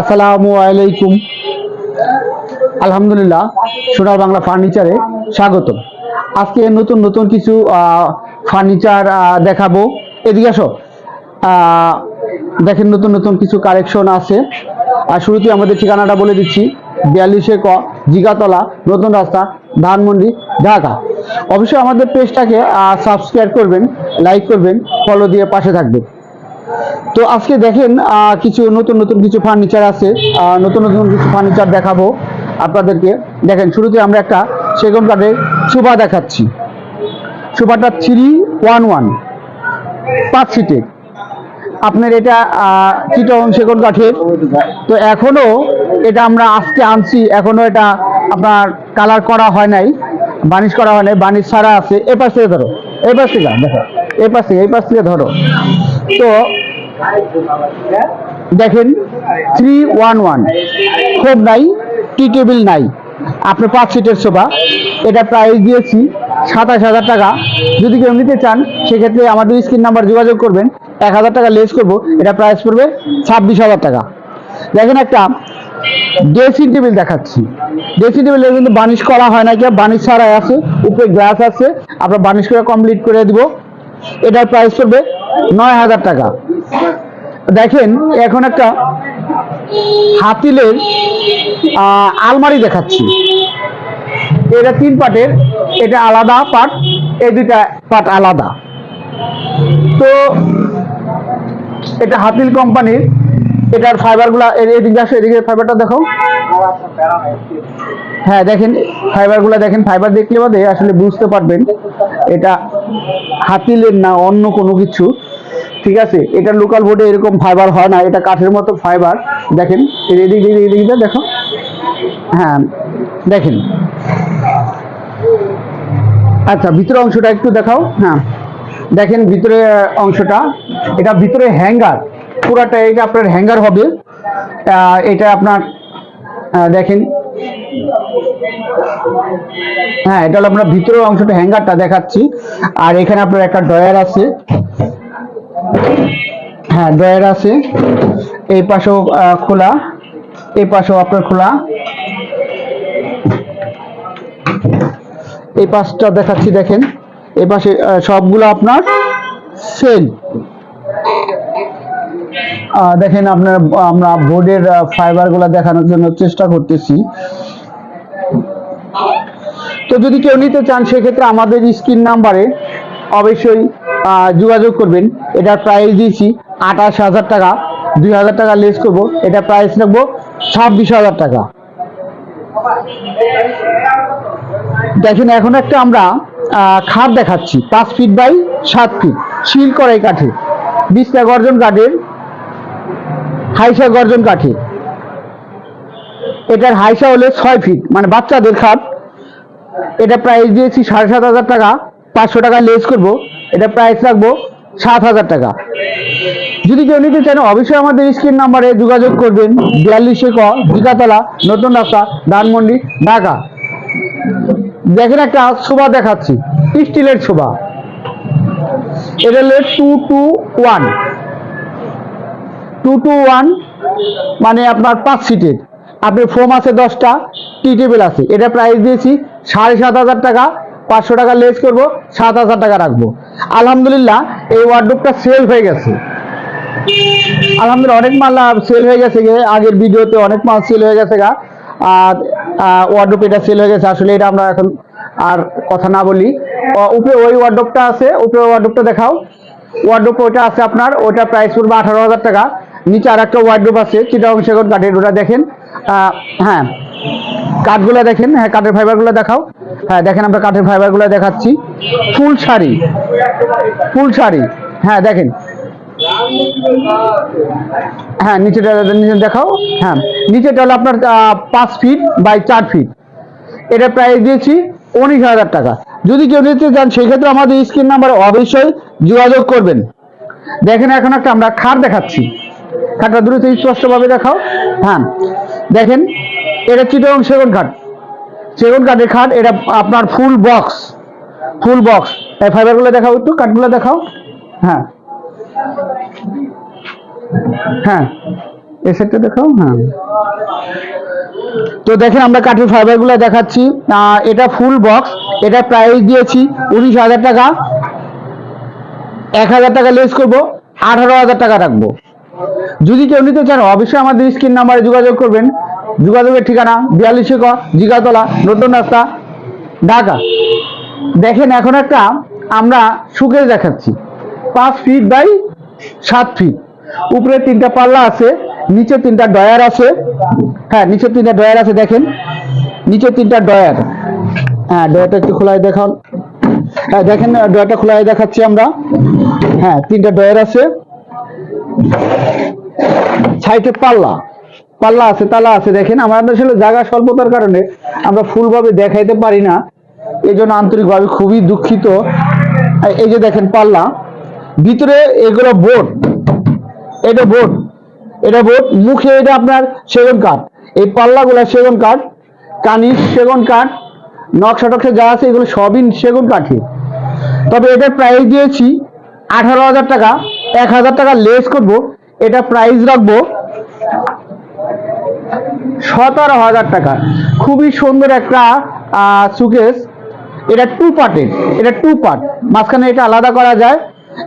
আসসালামু আলাইকুম। আলহামদুলিল্লাহ, সোনার বাংলা ফার্নিচারে স্বাগত আজকে নতুন নতুন কিছু ফার্নিচার দেখাবো। এদিকে আসো। দেখেন নতুন নতুন কিছু কালেকশন আছে। আর শুরুতে আমাদের ঠিকানাটা বলে দিচ্ছি। বিয়াল্লিশে ক, জিগাতলা নতুন রাস্তা, ধানমন্ডি, ঢাকা। অবশ্যই আমাদের পেজটাকে সাবস্ক্রাইব করবেন লাইক করবেন ফলো দিয়ে পাশে থাকবেন। তো আজকে দেখেন কিছু নতুন নতুন কিছু ফার্নিচার আছে। নতুন নতুন কিছু ফার্নিচার দেখাবো আপনাদেরকে। দেখেন শুরুতে আমরা একটা সেগুন কাঠের সোফা দেখাচ্ছি। সোফাটা থ্রি ওয়ান ওয়ান পাঁচ সিটের আপনার এটা আহ, চিটং সেগুন কাঠের। তো এখনও এটা আমরা আজকে আনছি এখনও এটা আপনার কালার করা হয় নাই বানিশ করা হয় নাই বানিশ ছাড়া আছে। এ পাশ থেকে ধরো এ পাশ থেকে দেখো এই পাশ থেকে এই পাশ থেকে ধরো। তো দেখেন থ্রি ওয়ান ওয়ান খোপ নাই টি টেবিল নাই। আপনার পাঁচ সিটের সোফা এটা প্রাইস দিয়েছি সাতাশ হাজার টাকা। যদি কেউ নিতে চান, সেক্ষেত্রে আমাদের স্ক্রিন নাম্বার যোগাযোগ করবেন। এক হাজার টাকা লেস করব, এটা প্রাইস পড়বে ছাব্বিশ হাজার টাকা। দেখেন একটা ড্রেসিং টেবিল দেখাচ্ছি। ড্রেসিং টেবিল কিন্তু বানিশ করা হয় না কি বানিশ ছাড়াই আছে, উপরে গ্লাস আছে। আমরা বানিশ করে কমপ্লিট করে দিব। এটার প্রাইস পড়বে নয় হাজার টাকা। দেখেন, এখন একটা হাতিলের আলমারি দেখাচ্ছি। এটা তিন পার্টের এটা আলাদা পার্ট এই দুইটা পার্ট আলাদা। তো এটা হাতিল কোম্পানির, এটার ফাইবারগুলা এদিকে আসো, এদিকে ফাইবারটা দেখো। হ্যাঁ দেখেন, ফাইবারগুলো দেখেন, ফাইবার দেখলে বাদে আসলে বুঝতে পারবেন, এটা হাতিলের না অন্য কোনো কিছু। ঠিক আছে? এটা লোকাল বোর্ডে এরকম ফাইবার হয় না, এটা কাঠের মতো ফাইবার দেখেন এদিক এদিক এদিকে দেখো। হ্যাঁ দেখেন। আচ্ছা ভিতরের অংশটা একটু দেখাও। হ্যাঁ দেখেন ভিতরে অংশটা। এটা ভিতরে হ্যাঙ্গার পুরাটা এটা আপনার হ্যাঙ্গার হবে। এটা আপনার দেখেন। হ্যাঁ এটা হলো আমরা ভিতরের অংশটা হ্যাঙ্গারটা দেখাচ্ছি। আর এখানে আপনার একটা ডয়ার আছে। হ্যাঁ ড্রয়ার আছে। এই পাশেও খোলা। এই পাশেও আপনার খোলা। এই পাশটা দেখাচ্ছি, দেখেন। এই পাশে সবগুলো আপনার সেল দেখেন আপনার, আমরা বোর্ডের ফাইবারগুলা দেখানোর জন্য চেষ্টা করতেছি। তো যদি কেউ নিতে চান, সেক্ষেত্রে আমাদের স্ক্রিন নাম্বারে অবশ্যই যোগাযোগ করবেন। এটার প্রাইস দিয়েছি আঠাশ হাজার টাকা। দুই হাজার টাকা লেস করব। এটা প্রাইস রাখব ছাব্বিশ হাজার টাকা। দেখেন, এখন একটা আমরা খাট দেখাচ্ছি। পাঁচ ফিট বাই সাত ফিট শিল করাই কাঠে। বিশটা গর্জন কাঠের। হাইসা গর্জন কাঠে এটার হাইসা হলে ছয় ফিট মানে বাচ্চাদের খাট। এটা প্রাইস দিয়েছি সাড়ে সাত হাজার টাকা। পাঁচশো টাকা লেস করব, এটা প্রাইস রাখব সাত হাজার টাকা। যদি কেউ নিতে চান, অবশ্যই আমাদের স্ক্রিন নাম্বারে যোগাযোগ করবেন। বিয়াল্লিশে ক জিকাতলা নতুন রাস্তা, ধানমন্ডি, ঢাকা। দেখেন একটা শোভা দেখাচ্ছি, স্টিলের শোভা। এটা হলো two two one two two one মানে আপনার পাঁচ সিটের। আপনি ফোম আছে দশটা, টি টেবিল আছে। এটা প্রাইস দিয়েছি সাড়ে সাত হাজার টাকা। পাঁচশো টাকা লেস করব, সাত হাজার টাকা রাখব। আলহামদুলিল্লাহ, এই ওয়ার্ডরোবটা সেল হয়ে গেছে। আলহামদুলিল্লাহ, অনেক মাল সেল হয়ে গেছে গে আগের ভিডিওতে অনেক মাল সেল হয়ে গেছে গা। আর ওয়ার্ডরোব এটা সেল হয়ে গেছে। আসলে এটা আমরা এখন আর কথা না বলি। উপরে ওই ওয়ার্ডরোবটা আছে। উপরে ওয়ার্ডরোবটা দেখাও। ওয়ার্ডরোব ওটা আছে আপনার ওটা প্রাইস পড়বে আঠারো হাজার টাকা। নিচে আর একটা ওয়ার্ডরোব আছে চিটাং সেগুন কাঠের ওটা দেখেন। হ্যাঁ। কাঠগুলো দেখেন হ্যাঁ কাঠের ফাইবারগুলো দেখাও। হ্যাঁ দেখেন আমরা কাঠের ফাইবারগুলো দেখাচ্ছি। ফুল শাড়ি ফুল শাড়ি হ্যাঁ দেখেন। হ্যাঁ নিচেটা নিচে দেখাও। হ্যাঁ নিচেটা হলো আপনার পাঁচ ফিট বাই চার ফিট এটা প্রাইস দিয়েছি উনিশ হাজার টাকা। যদি কেউ নিতে চান, সেক্ষেত্রে আমাদের স্ক্রিন নাম্বারে অবশ্যই যোগাযোগ করবেন। দেখেন এখন একটা আমরা খাট দেখাচ্ছি। খাটটা দ্রুত স্পষ্টভাবে দেখাও। হ্যাঁ দেখেন। এটা চিটং সেগুন খাট সেগুন কাঠের খাট, এটা আপনার ফুল বক্স। Full box. এই ফাইবারগুলো দেখাও একটু, কাঠগুলো দেখাও। হ্যাঁ। হ্যাঁ। এই সেটটা দেখাও হ্যাঁ। তো দেখেন আমরা কাঠের ফাইবারগুলো দেখাচ্ছি এটা ফুল বক্স। এটা প্রাইস দিয়েছি উনিশ হাজার টাকা। এক হাজার টাকা লেস করব, আঠারো হাজার টাকা রাখব। যদি কেউ নিতে চান, অবশ্যই আমাদের স্ক্রিন নাম্বারে যোগাযোগ করবেন। যোগাযোগের ঠিকানা বিয়াল্লিশে ক জিগাতলা, নতুন রাস্তা, ঢাকা। দেখেন, এখন একটা আমরা সুকেশ দেখাচ্ছি। পাঁচ ফিট বাই সাত ফিট উপরে তিনটা পাল্লা আছে, নিচে তিনটা ডয়ার আছে। হ্যাঁ নিচে তিনটা ডয়ার আছে, দেখেন। নিচে তিনটা ডয়ার হ্যাঁ ডয়ারটা একটু খোলায় দেখান। হ্যাঁ দেখেন ডয়ারটা খোলায় দেখাচ্ছি আমরা। হ্যাঁ তিনটা ডয়ার আছে। সাইডে পাল্লা। পাল্লা আছে, তালা আছে, দেখেন আমাদের আসলে জায়গা স্বল্পতার কারণে আমরা ফুলভাবে দেখাইতে পারি না। এই জন্য আন্তরিকভাবে খুবই দুঃখিত। এই যে দেখেন পাল্লা, ভিতরে এগুলো বোর্ড। এটা বোর্ড এটা বোর্ড, মুখে এটা আপনার সেগুন কাঠ। এই পাল্লাগুলো সেগুন কাঠ, কানিস সেগুন কাঠ, নকশা টকশা যা আছে এগুলো সবই সেগুন কাঠি। তবে এটার প্রাইস দিয়েছি আঠারো হাজার টাকা, এক হাজার টাকা লেস করব, এটা প্রাইস রাখব সতেরো হাজার টাকা। খুবই সুন্দর একটা সুকেস এটা টু পার্টের এটা টু পার্ট মাঝখানে এটা আলাদা করা যায়,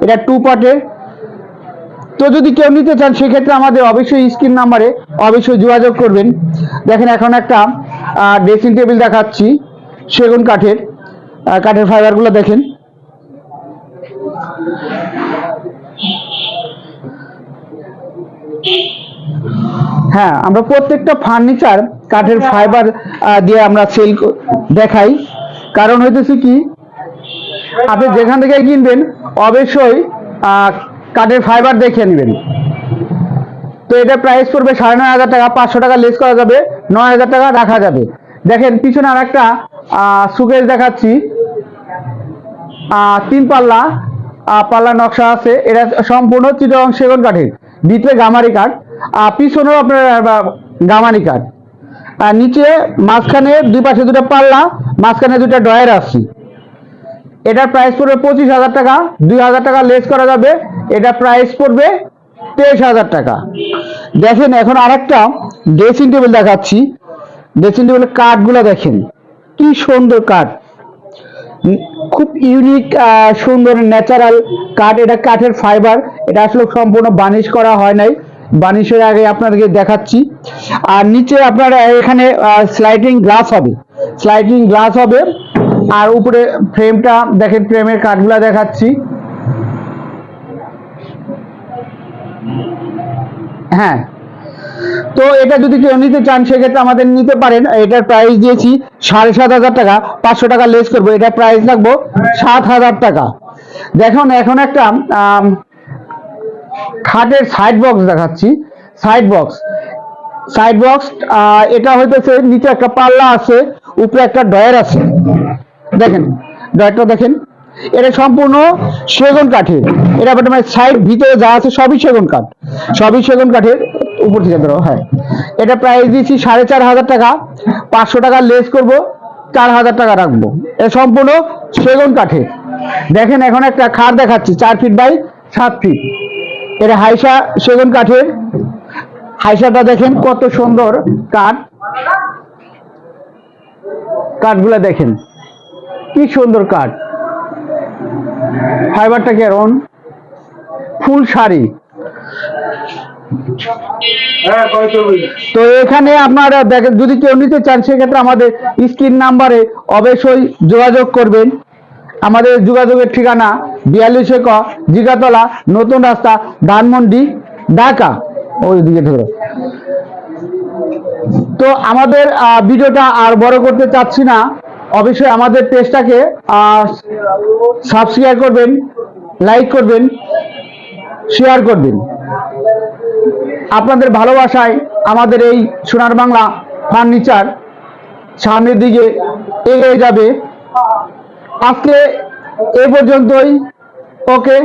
এটা টু পার্টের তো যদি কেউ নিতে চান, সেক্ষেত্রে আমাদের অবশ্যই স্ক্রিন নাম্বারে অবশ্যই যোগাযোগ করবেন। দেখেন এখন একটা ড্রেসিং টেবিল দেখাচ্ছি, সেগুন কাঠের কাঠের ফাইবারগুলো দেখেন। হ্যাঁ আমরা প্রত্যেকটা ফার্নিচার কাঠের ফাইবার দিয়ে আমরা সেল দেখাই। কারণ হইতেছে কি আপনি যেখান থেকে কিনবেন অবশ্যই আহ, কাঠের ফাইবার দেখে নেবেন। তো এটা প্রাইস পড়বে সাড়ে নয় হাজার টাকা পাঁচশো টাকা লেস করা যাবে নয় হাজার টাকা রাখা যাবে। দেখেন পিছনে আর একটা সুকেশ দেখাচ্ছি। আহ, তিন পাল্লা পাল্লা নকশা আছে। এটা সম্পূর্ণ চিটং সেগুন কাঠের ভিতরে গামারি কাঠ। পিছনেও আপনার গামানি কাঠ। আর নিচে মাঝখানে দুই পাশে দুটো পাল্লা, মাঝখানে দুটো ডয়ার আছে। এটার প্রাইস পড়বে পঁচিশ হাজার টাকা। দুই হাজার টাকা লেস করা যাবে। এটা প্রাইস পড়বে তেইশ হাজার টাকা। দেখেন, এখন আরেকটা ড্রেসিং টেবিল দেখাচ্ছি। ড্রেসিং টেবিলের কাঠগুলো দেখেন। কি সুন্দর কাঠ। খুব ইউনিক সুন্দর ন্যাচারাল কাঠ। এটা কাঠের ফাইবার এটা আসলে সম্পূর্ণ বানিশ করা হয় নাই। বানিশের আগে আপনাদেরকে দেখাচ্ছি। আর নিচে আপনার এখানে স্লাইডিং গ্লাস হবে। স্লাইডিং গ্লাস হবে। আর উপরে ফ্রেমটা দেখেন ফ্রেমের কাঠগুলা দেখাচ্ছি। হ্যাঁ। তো এটা যদি কেউ নিতে চান, সেক্ষেত্রে আমাদের নিতে পারেন। এটার প্রাইস দিয়েছি সাড়ে সাত হাজার টাকা। পাঁচশো টাকা লেস করব। এটা প্রাইস লাগবো সাত হাজার টাকা। দেখুন, এখন একটা খাটের সাইড বক্স দেখাচ্ছি সাইড বক্স সাইড বক্স এটা হইতেছে নিচে একটা পাল্লা আছে, উপরে একটা ডয়ার আছে। দেখেন ডয়ারটা দেখেন। এটা সম্পূর্ণ সেগুন কাঠের। এটা বর্তমানে সাইড ভিতরে যা আছে সবই সেগুন কাঠ। সবই সেগুন কাঠের উপর থেকে ধরো হ্যাঁ। এটা প্রাইস দিচ্ছি সাড়ে চার হাজার টাকা। পাঁচশো টাকা লেস করব, চার হাজার টাকা রাখব। এটা সম্পূর্ণ সেগুন কাঠের। দেখেন, এখন একটা খাট দেখাচ্ছি, চার ফিট বাই সাত ফিট এটা হাইসা সেগুন কাঠের। হাইসাটা দেখেন কত সুন্দর কাঠ। কাঠগুলা দেখেন কি সুন্দর কাঠ। ফাইবারটা কেমন ফুল শাড়ি। হ্যাঁ তো এখানে আপনারা দেখেন যদি কেউ নিতে চান সেক্ষেত্রে আমাদের স্ক্রিন নাম্বারে অবশ্যই যোগাযোগ করবেন। আমাদের যোগাযোগের ঠিকানা বিয়াল্লিশে ক জিগাতলা নতুন রাস্তা ধানমন্ডি, ঢাকা। ওইদিকে ধরো তো আমাদের ভিডিওটা আর বড় করতে চাচ্ছি না। অবশ্যই আমাদের পেজটাকে সাবস্ক্রাইব করবেন লাইক করবেন শেয়ার করবেন। আপনাদের ভালোবাসায় আমাদের এই সোনার বাংলা ফার্নিচার সামনের দিকে এগিয়ে যাবে। আজকে এ পর্যন্তই। ওকে